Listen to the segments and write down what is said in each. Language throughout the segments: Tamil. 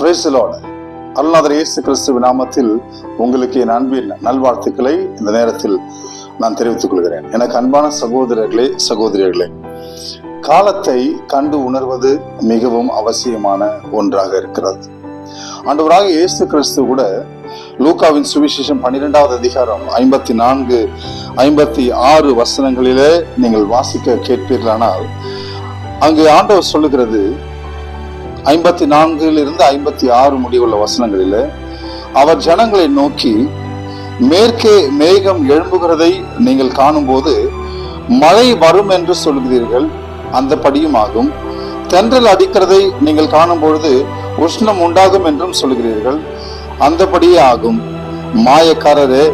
பிரைசலோட அருள்நாதர் இயேசு கிறிஸ்துவ நாமத்தில் உங்களுக்கு என் அன்பின் நல்வாழ்த்துக்களை இந்த நேரத்தில் நான் தெரிவித்துக் கொள்கிறேன். எனக்கு அன்பான சகோதரர்களே சகோதரிகளே காலத்தை கண்டு உணர்வது மிகவும் அவசியமான ஒன்றாக இருக்கிறது. ஆண்டவராக இயேசு கிறிஸ்து கூட லூகாவின் சுவிசேஷம் பன்னிரெண்டாவது அதிகாரம் ஐம்பத்தி நான்கு ஐம்பத்தி ஆறு வசனங்களிலே நீங்கள் வாசிக்க கேட்பீர்களானால் அங்கு ஆண்டவர் சொல்லுகிறது ஐம்பத்தி நான்கிலிருந்து ஐம்பத்தி ஆறு முடிவுள்ள வசனங்களில் அவர் ஜனங்களை நோக்கி மேற்கே மேகம் எழும்புகிறதை நீங்கள் காணும்போது மழை வரும் என்று சொல்கிறீர்கள் அந்த படியும் ஆகும். தென்றல் அடிக்கிறதை நீங்கள் காணும் பொழுது உஷ்ணம் உண்டாகும் என்றும் சொல்கிறீர்கள் அந்தபடியே ஆகும். மாயக்காரரே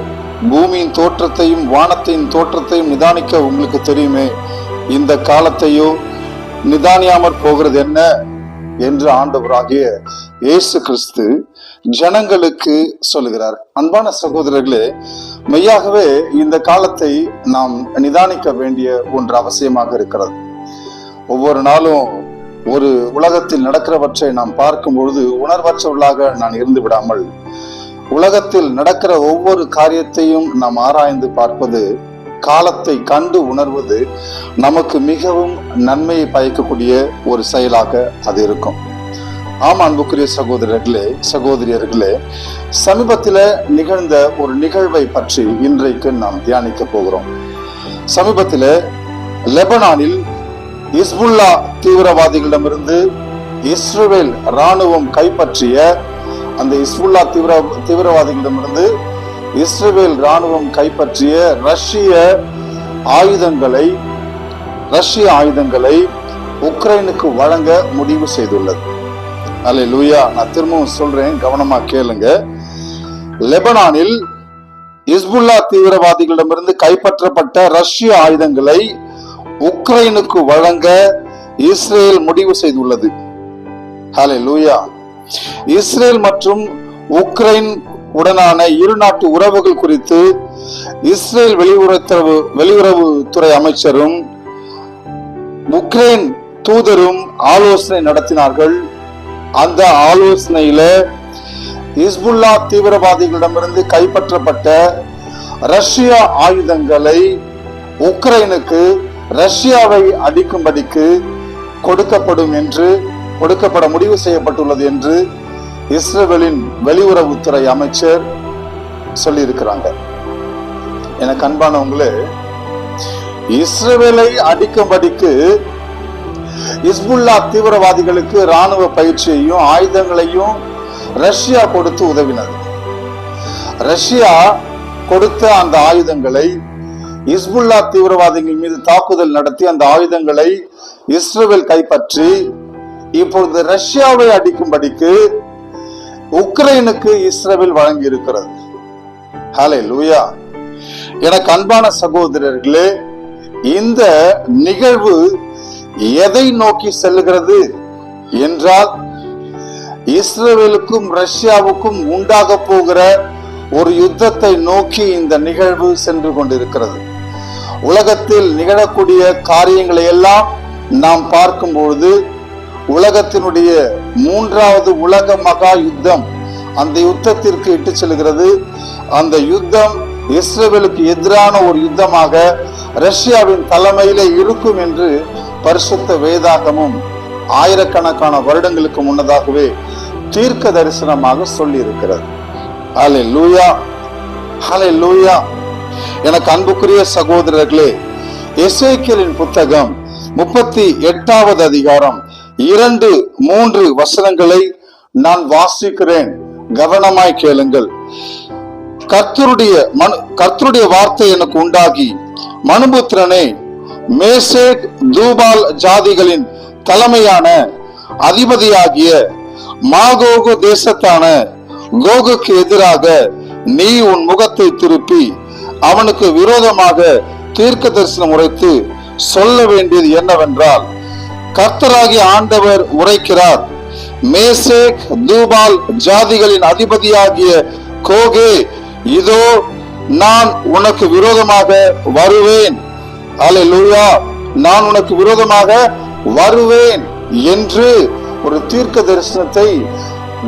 பூமியின் தோற்றத்தையும் வானத்தின் தோற்றத்தையும் நிதானிக்க உங்களுக்கு தெரியுமே இந்த காலத்தையோ நிதானியாமற் போகிறது என்ன? என்று ஆண்டவராகிய இயேசு கிறிஸ்து ஜனங்களுக்கு சொல்லுகிறார். அன்பான சகோதரர்களே மெய்யாகவே இந்த காலத்தை நாம் நிதானிக்க வேண்டிய ஒன்று அவசியமாக இருக்கிறது. ஒவ்வொரு நாளும் ஒரு உலகத்தில் நடக்கிறவற்றை நாம் பார்க்கும் பொழுது உணர்வற்றவர்களாக நான் இருந்து விடாமல் உலகத்தில் நடக்கிற ஒவ்வொரு காரியத்தையும் நாம் ஆராய்ந்து பார்ப்பது காலத்தை கண்டு உணர்வது நமக்கு மிகவும் நன்மையை பயக்கக்கூடிய ஒரு செயலாக அது இருக்கும். ஆம் அன்புக்குரிய சகோதரர்களே சகோதரியர்களே சமீபத்தில் நிகழ்ந்த ஒரு நிகழ்வை பற்றி இன்றைக்கு நாம் தியானிக்க போகிறோம். சமீபத்தில் லெபனானில் இஸ்புல்லா தீவிரவாதிகளிடமிருந்து இஸ்ரேல் ராணுவம் கைப்பற்றிய அந்த இஸ்புல்லா தீவிர தீவிரவாதிகளிடமிருந்து இஸ்ரேல் ராணுவம் கைப்பற்றிய ரஷ்ய ஆயுதங்களை ரஷ்ய ஆயுதங்களை உக்ரைனுக்கு வழங்க முடிவு செய்துள்ளது. அல்ல லூயா நான் திரும்பவும் சொல்றேன் கவனமா கேளுங்க. லெபனானில் இஸ்புல்லா தீவிரவாதிகளிடமிருந்து கைப்பற்றப்பட்ட ரஷ்ய ஆயுதங்களை உக்ரைனுக்கு வழங்க இஸ்ரேல் முடிவு செய்துள்ளது. ஹலே லூயா இஸ்ரேல் மற்றும் உக்ரைன் உடனான இரு நாட்டு உறவுகள் குறித்து இஸ்ரேல் வெளியுறவு வெளியுறவுத்துறை அமைச்சரும் உக்ரைன் தூதரும் ஆலோசனை நடத்தினார்கள். அந்த ஆலோசனையில இஸ்புல்லா தீவிரவாதிகளிடமிருந்து கைப்பற்றப்பட்ட ரஷ்ய ஆயுதங்களை உக்ரைனுக்கு ரஷ்யாவை அடிக்கும்படிக்கு கொடுக்கப்படும் என்று கொடுக்கப்பட முடிவு செய்யப்பட்டுள்ளது என்று இஸ்ரேலின் வெளியுறவுத்துறை அமைச்சர் சொல்லியிருக்கிறாங்க. எனக்கு அன்பானவங்களே இஸ்ரேலை அடிக்கும்படிக்கு இஸ்புல்லா தீவிரவாதிகளுக்கு ராணுவ பயிற்சியையும் ஆயுதங்களையும் ரஷ்யா கொடுத்து உதவினது. ரஷ்யா கொடுத்த அந்த ஆயுதங்களை இஸ்புல்லா தீவிரவாதிகள் மீது தாக்குதல் நடத்தி அந்த ஆயுதங்களை இஸ்ரேல் கைப்பற்றி இப்பொழுது ரஷ்யாவை அடிக்கும்படிக்கு உக்ரைனுக்கு இஸ்ரேல் வழங்கி இருக்கிறது ஹலே லூயா எனக்கு அன்பான சகோதரர்களே இந்த நிகழ்வு எதை நோக்கி செல்லுகிறது என்றால் இஸ்ரேலுக்கும் ரஷ்யாவுக்கும் உண்டாக போகிற ஒரு யுத்தத்தை நோக்கி இந்த நிகழ்வு சென்று கொண்டிருக்கிறது. உலகத்தில் நிகழக்கூடிய காரியங்களை எல்லாம் நாம் பார்க்கும் பொழுது உலகத்தினுடைய மூன்றாவது உலக மகா யுத்தம். அந்த யுத்தத்திற்கு இட்டு செல்கிறது. அந்த யுத்தம் இஸ்ரேலுக்கு எதிரான ஒரு யுத்தமாக ரஷ்யாவின் தலைமையில இருக்கும் என்று பரிசுத்த வேதாகமும் ஆயிரக்கணக்கான வருடங்களுக்கு முன்னதாகவே தீர்க்க தரிசனமாக சொல்லி இருக்கிறது ஹலே லூயா ஹலே லூயா எனக்கு அன்புக்குரிய சகோதரர்களே எசேக்கியலின் புத்தகம் முப்பத்தி எட்டாவது அதிகாரம் இரண்டு மூன்று வசனங்களை நான் வாசிக்கிறேன். கவனமாய் கேளுங்கள். கர்த்தருடைய மனு கர்த்தருடைய வார்த்தை எனக்கு உண்டாகி. மனுபுத்திரனே மேசேக் தூபால் ஜாதிகளின் தலைமையான அதிபதியாகிய மாகோகு தேசத்தான கோகுக்கு எதிராக நீ உன் முகத்தை திருப்பி அவனுக்கு விரோதமாக தீர்க்க தரிசனம் உரைத்து சொல்ல வேண்டியது என்னவென்றால் கர்த்தராகிய ஆண்டவர் உரைக்கிறார். மேசேக் தூபால் ஜாதிகளின் அதிபதியாகிய கோகே இதோ நான் உனக்கு விரோதமாக வருவேன். அல்லேலூயா நான் உனக்கு விரோதமாக வருவேன் என்று ஒரு தீர்க்க தரிசனத்தை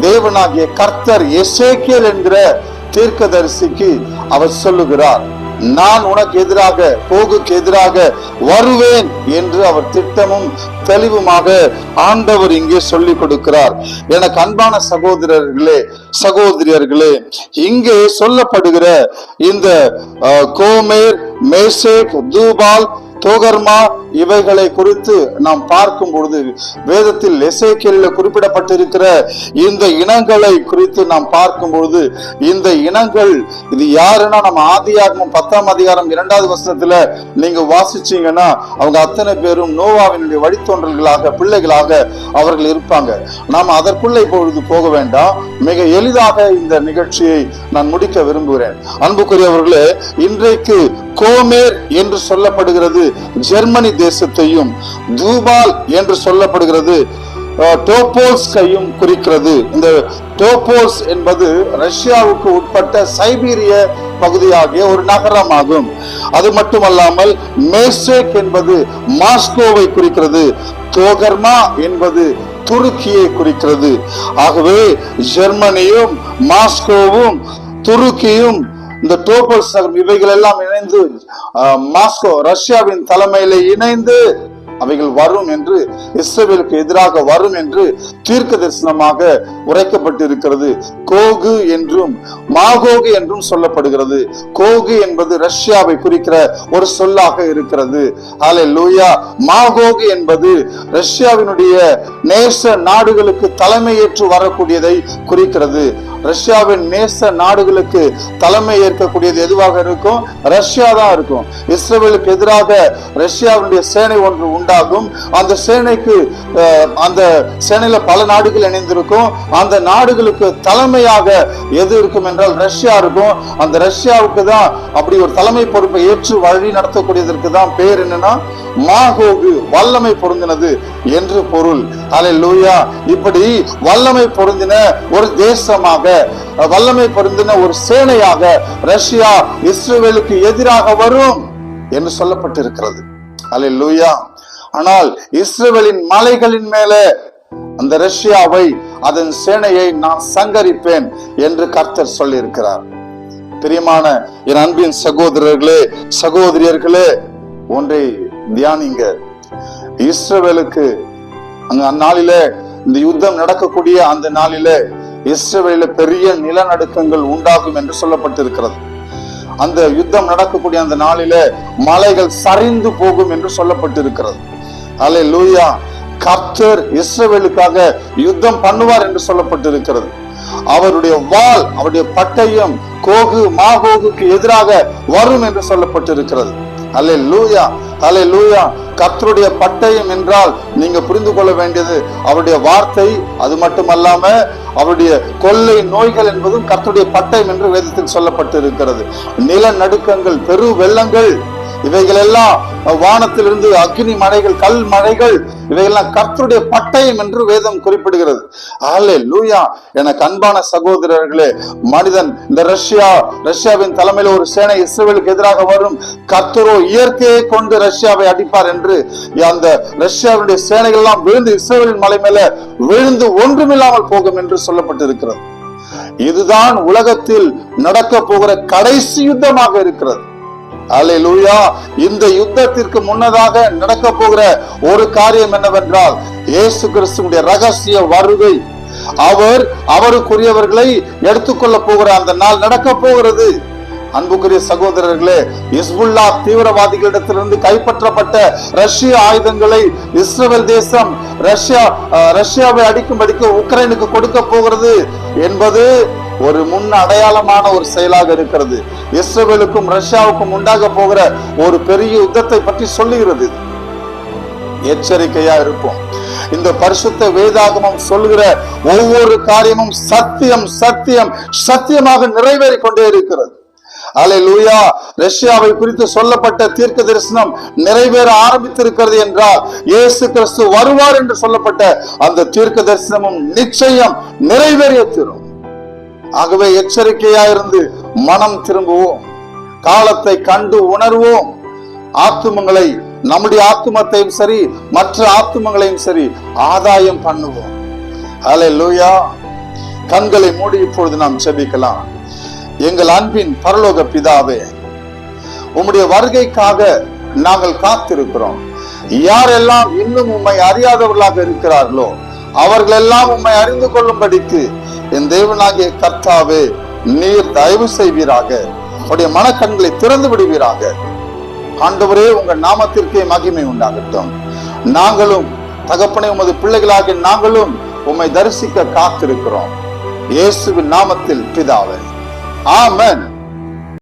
தேவனாகிய கர்த்தர் எசேக்கியல் என்கிற தீர்க்கதரிசிக்கு அவர் சொல்லுகிறார். நான் உனக்கு எதிராக போகுக்கு எதிராக வருவேன் என்று அவர் திட்டமும் தெளிவுமாக ஆண்டவர் இங்கே சொல்லிக் கொடுக்கிறார். எனக்கு அன்பான சகோதரர்களே சகோதரியர்களே இங்கே சொல்லப்படுகிற இந்த கோமேர் மேசேக் தூபால் தோகர்மா இவைகளை குறித்து நாம் பார்க்கும் பொழுது வேதத்தில் எசேக்கியலில் குறிப்பிடப்பட்டிருக்கிற இந்த இனங்களை குறித்து நாம் பார்க்கும் பொழுது இந்த இனங்கள் இது யாருன்னா நம்ம ஆதியாகமம் பத்தாம் அதிகாரம் இரண்டாவது வருஷத்துல நீங்க வாசிச்சீங்கன்னா அவங்க அத்தனை பேரும் நோவாவினுடைய வழித்தோன்றல்களாக பிள்ளைகளாக அவர்கள் இருப்பாங்க. நாம் அதற்குள்ள இப்பொழுது போக வேண்டாம். மிக எளிதாக இந்த நிகழ்ச்சியை நான் முடிக்க விரும்புகிறேன். அன்புக்குரியவர்களே இன்றைக்கு கோமேர் என்று சொல்லப்படுகிறது ஜெர்மனி தேசத்தையும் தூபால் என்று சொல்லப்படுகிறது. அஹ், டோபோல்ஸ்கையும் குறிக்கிறது. இந்த டோபோல்ஸ் என்பது ரஷ்யாவுக்கு உட்பட்ட சைபீரிய பகுதியாகிய ஒரு நகரமாகும். அது மட்டுமல்லாமல் மேசேக் என்பது மாஸ்கோவை குறிக்கிறது. தோகர்மா என்பது துருக்கியை குறிக்கிறது. ஆகவே ஜெர்மனியும் மாஸ்கோவும் துருக்கியும் இந்த டோபல்ஸ் நகரம் இவைகள் எல்லாம் இணைந்து மாஸ்கோ ரஷ்யாவின் தலைமையில இணைந்து அவைகள் வரும் என்று இஸ்ரேலுக்கு எதிராக வரும் என்று தீர்க்க தரிசனமாக உரைக்கப்பட்டிருக்கிறது. கோகு என்றும் மாகோகு என்றும் சொல்லப்படுகிறது. கோகு என்பது ரஷ்யாவை குறிக்கிற ஒரு சொல்லாக இருக்கிறது. ஆலே லூயா மாகோகு என்பது ரஷ்யாவினுடைய நேச நாடுகளுக்கு தலைமையேற்று வரக்கூடியதை குறிக்கிறது. ரஷ்யாவின் நேச நாடுகளுக்கு தலைமை ஏற்கக்கூடியது எதுவாக இருக்கும்? ரஷ்யா தான் இருக்கும். இஸ்ரேலுக்கு எதிராக ரஷ்யாவினுடைய சேனை ஒன்று உண்டாகும். அந்த சேனைக்கு அந்த சேனையில பல நாடுகள் இணைந்திருக்கும். அந்த நாடுகளுக்கு தலைமையாக எது இருக்கும் என்றால் ரஷ்யா இருக்கும். அந்த ரஷ்யாவுக்கு தான் அப்படி ஒரு தலைமை பொறுப்பை ஏற்று வழி நடத்தக்கூடியதற்கு தான் பேர் என்னன்னா மாகோகு வல்லமை பொருந்தினது என்று பொருள். அலை லூயா இப்படி வல்லமை பொருந்தின ஒரு தேசமாக வல்லமை பொருந்தின ஒரு சேனையாக ரஷ்யா இஸ்ரேலுக்கு எதிராக வரும் என்று சொல்லப்பட்டிருக்கிறது. அல்லேலூயா ஆனால் இஸ்ரேலின் மலைகளின் மேலே அந்த ரஷ்யாவை அதன் சேனையை நான் சங்கரிப்பேன் என்று கர்த்தர் சொல்லியிருக்கிறார். பிரியமான என் அன்பின் சகோதரர்களே சகோதரியர்களே ஒன்றை தியானிங்க. இஸ்ரவேலுக்கு அங்க அந்நாளிலே இந்த யுத்தம் நடக்கக்கூடிய அந்த நாளிலே இஸ்ரவேல பெரிய நிலநடுக்கங்கள் உண்டாகும் என்று சொல்லப்பட்டிருக்கிறது. அந்த யுத்தம் நடக்கக்கூடிய அந்த நாளிலே மலைகள் சரிந்து போகும் என்று சொல்லப்பட்டிருக்கிறது. அலை லூயா கர்த்தர் இஸ்ரவேலுக்காக யுத்தம் பண்ணுவார் என்று சொல்லப்பட்டிருக்கிறது. அவருடைய வாள் அவருடைய பட்டயம் கோகு மாகோகுக்கு எதிராக வரும் என்று சொல்லப்பட்டிருக்கிறது. அல்லே லூயா அலே லூயா கர்த்தருடைய பட்டயம் என்றால் நீங்க புரிந்து கொள்ள வேண்டியது அவருடைய வார்த்தை. அது மட்டுமல்லாம அவருடைய கொள்ளை நோய்கள் என்பதும் கர்த்தருடைய பட்டயம் என்று வேதத்தில் சொல்லப்பட்டிருக்கிறது. நிலநடுக்கங்கள் பெரு வெள்ளங்கள் இவைகளெல்லாம் வானத்திலிருந்து அக்னி மழைகள் கல் மழைகள் இவையெல்லாம் கர்த்தருடைய பட்டயம் என்று வேதம் குறிப்பிடுகிறது. ஆலே லூயா எனக்கு அன்பான சகோதரர்களே மனிதன் இந்த ரஷ்யா ரஷ்யாவின் தலைமையில் ஒரு சேனை இஸ்ரேலுக்கு எதிராக வரும் கர்த்தரோ இயற்கையை கொண்டு ரஷ்யாவை அடிப்பார் என்று அந்த ரஷ்யாவுடைய சேனைகள் எல்லாம் விழுந்து இஸ்ரேலின் மலை மேல விழுந்து ஒன்றுமில்லாமல் போகும் என்று சொல்லப்பட்டிருக்கிறது. இதுதான் உலகத்தில் நடக்க போகிற கடைசி யுத்தமாக இருக்கிறது. அல்லேலூயா. இந்த யுத்தத்திற்கு முன்னதாக நடக்க போகிற ஒரு காரியம் என்னவென்றால் இயேசு கிறிஸ்துடைய ரகசிய வருகை. அவர் அவருக்குரியவர்களை எடுத்துக்கொள்ள போகிற அந்த நாள் நடக்க போகிறது. அன்புக்குரிய சகோதரர்களே இஸ்புல்லா தீவிரவாதிகளிடத்திலிருந்து கைப்பற்றப்பட்ட ரஷ்ய ஆயுதங்களை இஸ்ரேல் தேசம் ரஷ்யா ரஷ்யாவை அடிக்கும்படிக்கு உக்ரைனுக்கு கொடுக்க போகிறது என்பது ஒரு முன் அடையாளமான ஒரு செயலாக இருக்கிறது. இஸ்ரேலுக்கும் ரஷ்யாவுக்கும் உண்டாக போகிற ஒரு பெரிய யுத்தத்தை பற்றி சொல்லுகிறது. இது. எச்சரிக்கையா இருக்கும் இந்த பரிசுத்த வேதாகமம் சொல்லுகிற ஒவ்வொரு காரியமும் சத்தியம் சத்தியம் சத்தியமாக நிறைவேறிக் கொண்டே இருக்கிறது. அலை லூயா ரஷ்யாவை குறித்து சொல்லப்பட்ட தீர்க்க தரிசனம் நிறைவேற ஆரம்பித்திருக்கிறது என்றால் இயேசு கிறிஸ்து வருவார் என்று சொல்லப்பட்ட அந்த தீர்க்க தரிசனமும் நிச்சயம் நிறைவேறிய தீரும். ஆகவே எச்சரிக்கையா இருந்து மனம் திரும்புவோம். காலத்தை கண்டு உணர்வோம். ஆத்துமங்களை நம்முடைய ஆத்துமத்தையும் சரி மற்ற ஆத்துமங்களையும் சரி ஆதாயம் பண்ணுவோம். அல்லேலூயா கண்களை மூடி இப்பொழுது நாம் செபிக்கலாம் எங்கள் அன்பின் பரலோக பிதாவே உம்முடைய வருகைக்காக நாங்கள் காத்திருக்கிறோம். யாரெல்லாம் இன்னும் உண்மை அறியாதவர்களாக இருக்கிறார்களோ அவர்களெல்லாம் உம்மை அறிந்து கொள்ளும்படிக்கு என் தேவனாகிய கர்த்தாவே நீர் தயவு செய்வீராக. உடைய மனக்கண்களை திறந்து விடுவீராக. ஆண்டவரே உங்கள் நாமத்திற்கே மகிமை உண்டாகட்டும். நாங்களும் தகப்பனை உமது பிள்ளைகளாக நாங்களும் உம்மை தரிசிக்க காத்திருக்கிறோம். இயேசுவின் நாமத்தில் பிதாவே. ஆமென்.